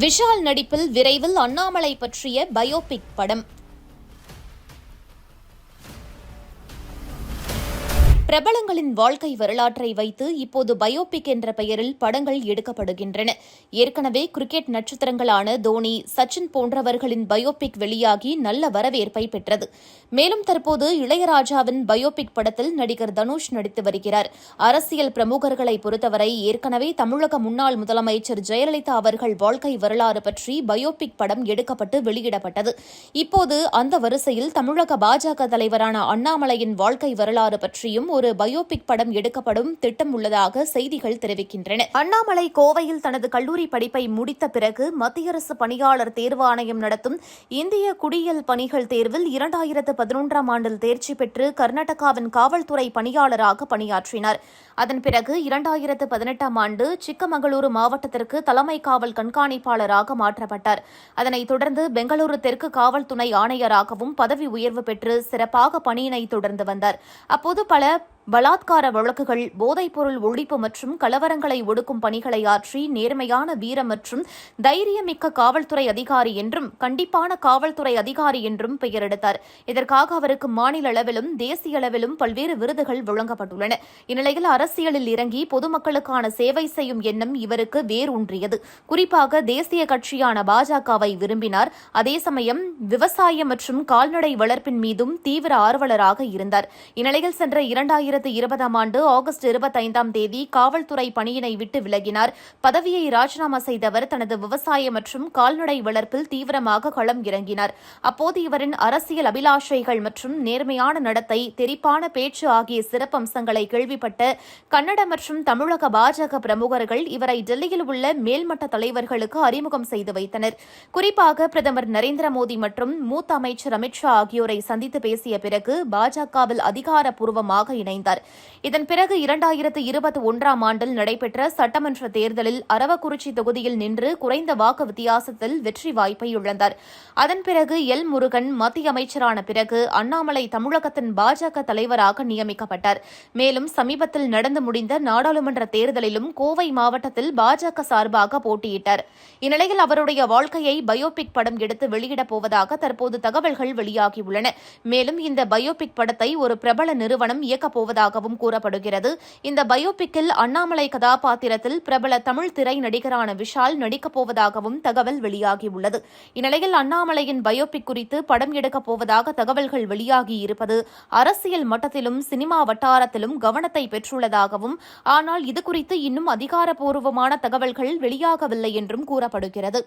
விஷால் நடிப்பில் விரைவில் அண்ணாமலை பற்றிய பயோபிக் படம். பிரபலங்களின் வாழ்க்கை வரலாற்றை வைத்து இப்போது பயோபிக் என்ற பெயரில் படங்கள் எடுக்கப்படுகின்றன. ஏற்கனவே கிரிக்கெட் நட்சத்திரங்களான தோனி சச்சின் போன்றவர்களின் பயோபிக் வெளியாகி நல்ல வரவேற்பை பெற்றது. மேலும் தற்போது இளையராஜாவின் பயோபிக் படத்தில் நடிகர் தனுஷ் நடித்து வருகிறார். அரசியல் பிரமுகர்களை பொறுத்தவரை ஏற்கனவே தமிழக முன்னாள் முதலமைச்சர் ஜெயலலிதா அவர்கள் வாழ்க்கை வரலாறு பற்றி பயோபிக் படம் எடுக்கப்பட்டு வெளியிடப்பட்டது. இப்போது அந்த வரிசையில் தமிழக பாஜக தலைவரான அண்ணாமலையின் வாழ்க்கை வரலாறு பற்றியும் ஒரு ஒரு பயோபிக் படம் எடுக்கப்படும் திட்டம் உள்ளதாக செய்திகள் தெரிவிக்கின்றன. அண்ணாமலை கோவையில் தனது கல்லூரி படிப்பை முடித்த பிறகு மத்திய அரசு பணியாளர் தேர்வாணையம் நடத்தும் இந்திய குடியியல் பணிகள் தேர்வில் இரண்டாயிரத்து பதினொன்றாம் ஆண்டில் தேர்ச்சி பெற்று கர்நாடகாவின் காவல்துறை பணியாளராக பணியாற்றினார். அதன் பிறகு இரண்டாயிரத்து பதினெட்டாம் ஆண்டு சிக்கமகளூரு மாவட்டத்திற்கு தலைமை காவல் கண்காணிப்பாளராக மாற்றப்பட்டார். அதனைத் தொடர்ந்து பெங்களூரு தெற்கு காவல் துணை ஆணையராகவும் பதவி உயர்வு பெற்று சிறப்பாக பணியினை தொடர்ந்து வந்தார். அப்போது பல பலாத்கார வழக்குகள் போதைப்பொருள் ஒழிப்பு மற்றும் கலவரங்களை ஒடுக்கும் பணிகளை ஆற்றி நேர்மையான வீரம் மற்றும் தைரியமிக்க காவல்துறை அதிகாரி என்றும் கண்டிப்பான காவல்துறை அதிகாரி என்றும் பெயர் எடுத்தார் இதற்காக அவருக்கு மாநில அளவிலும் தேசிய அளவிலும் பல்வேறு விருதுகள் வழங்கப்பட்டுள்ளன. இந்நிலையில் அரசியலில் இறங்கி பொதுமக்களுக்கான சேவை செய்யும் எண்ணம் இவருக்கு வேரூன்றியது. குறிப்பாக தேசிய கட்சியான பாஜகவை விரும்பினார். அதே சமயம் விவசாயம் மற்றும் கால்நடை வளர்ப்பின் மீதும் தீவிர ஆர்வலராக இருந்தார். இந்நிலையில் சென்ற இரண்டாயிரம் இரண்டாயிரத்து இருபதாம் ஆண்டு ஆகஸ்ட் இருபத்தைந்தாம் தேதி காவல்துறை பணியினை விட்டு விலகினார். பதவியை ராஜினாமா செய்தவர் தனது விவசாய மற்றும் கால்நடை வளர்ப்பில் தீவிரமாக களம் இறங்கினார். அப்போது இவரின் அரசியல் அபிலாஷைகள் மற்றும் நேர்மையான நடத்தை தெரிப்பான பேச்சு ஆகிய சிறப்பம்சங்களை கேள்விப்பட்ட கன்னட மற்றும் தமிழக பாஜக பிரமுகர்கள் இவரை டெல்லியில் உள்ள மேல்மட்ட தலைவர்களுக்கு அறிமுகம் செய்து வைத்தனர். குறிப்பாக பிரதமர் நரேந்திர மோடி மற்றும் மூத்த அமைச்சர் அமித்ஷா ஆகியோரை சந்தித்து பேசிய பிறகு பாஜகவில் அதிகாரப்பூர்வமாக இணைந்தார். இதன் பிறகு இரண்டாயிரத்து இருபத்தி ஒன்றாம் ஆண்டில் நடைபெற்ற சட்டமன்ற தேர்தலில் அரவக்குறிச்சி தொகுதியில் நின்று குறைந்த வாக்கு வித்தியாசத்தில் வெற்றி வாய்ப்பை இழந்தார். அதன் பிறகு எல். முருகன் மத்திய அமைச்சரான பிறகு அண்ணாமலை தமிழகத்தின் பாஜக தலைவராக நியமிக்கப்பட்டார். மேலும் சமீபத்தில் நடந்து முடிந்த நாடாளுமன்ற தேர்தலிலும் கோவை மாவட்டத்தில் பாஜக சார்பாக போட்டியிட்டார். இந்நிலையில் அவருடைய வாழ்க்கையை பயோபிக் படம் எடுத்து வெளியிடப் போவதாக தற்போது தகவல்கள் வெளியாகியுள்ளன. மேலும் இந்த பயோபிக் படத்தை ஒரு பிரபல நிறுவனம் இயக்கப் வருவதாகவும் கூறப்படுகிறது. இந்த பயோபிக்கில் அண்ணாமலை கதாபாத்திரத்தில் பிரபல தமிழ் திரை நடிகரான விஷால் நடிக்கப் போவதாகவும் தகவல் வெளியாகியுள்ளது. இந்நிலையில் அண்ணாமலையின் பயோபிக் குறித்து படம் எடுக்கப் போவதாக தகவல்கள் வெளியாகியிருப்பது அரசியல் மட்டத்திலும் சினிமா வட்டாரத்திலும் கவனத்தை பெற்றுள்ளதாகவும் ஆனால் இதுகுறித்து இன்னும் அதிகாரப்பூர்வமான தகவல்கள் வெளியாகவில்லை என்றும் கூறப்படுகிறது.